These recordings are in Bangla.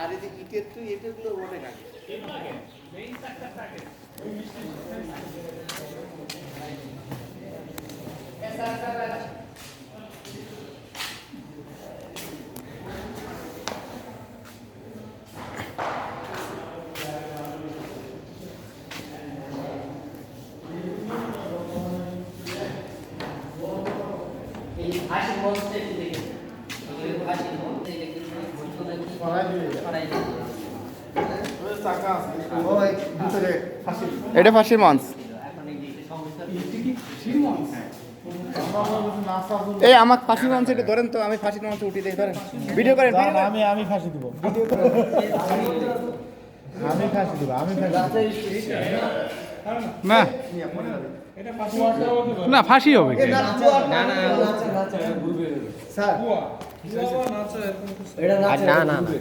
আর এই যে ইটের তো এটাগুলো অনেক আগে। এটা ফাঁসির মঞ্চ এই আমাকে ফাঁসির মঞ্চ এটা ধরেন তো আমি ফাঁসির মঞ্চ উঠিয়ে দেখি ধরেন ভিডিও করেন। আমি আমি ফাঁসি দিব আমি ফাঁসি দিব আমি ফাঁসি না না ফাঁসি হবে কি আর না না না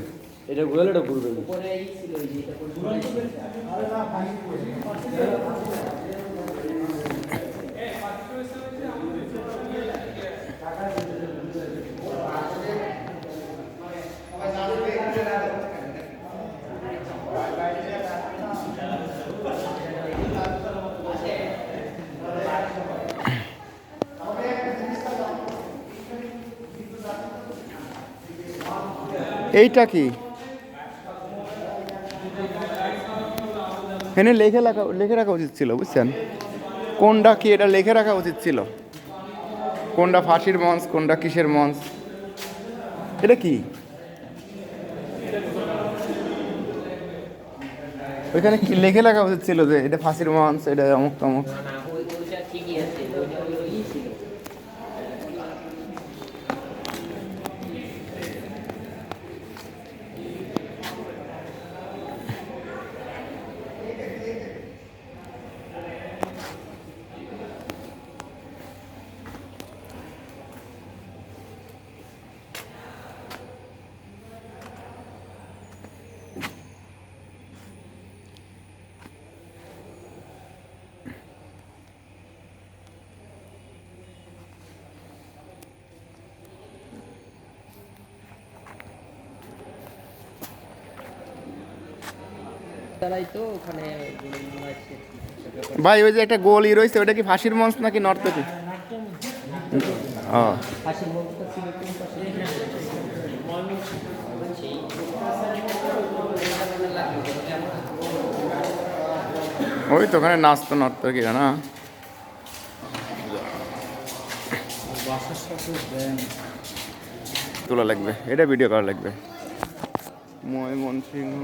এটা ঘুরলে এটা ঘুরবে না। পরে এই ছিল এই যে এটা পরে এইটা কি? এখানে লেখে রাখা লেখে রাখা উচিত ছিল, বুঝছেন? কোনটা কি এটা লেখে রাখা উচিত ছিল? কোনটা ফাঁসির মঞ্চ, কোনটা কিসের মঞ্চ? এটা কি? ওইখানে কি লেখে রাখা উচিত ছিল যে এটা ফাঁসির মঞ্চ, এটা অমুক তমুক তারাই তো ওখানে সে- ভাই ওই যে একটা গোল ই রয়েছে ওটা কি ফাঁসির মঞ্চ নাকি নর্তকী ও। ওই তো ওখানে নাচতো নর্তকীরা না? তোলা লাগবে। এটা ভিডিও করা লাগবে। ময়মনসিংহ।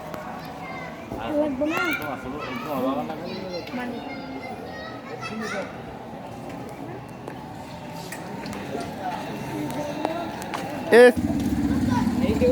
লাগবে না এস এই যে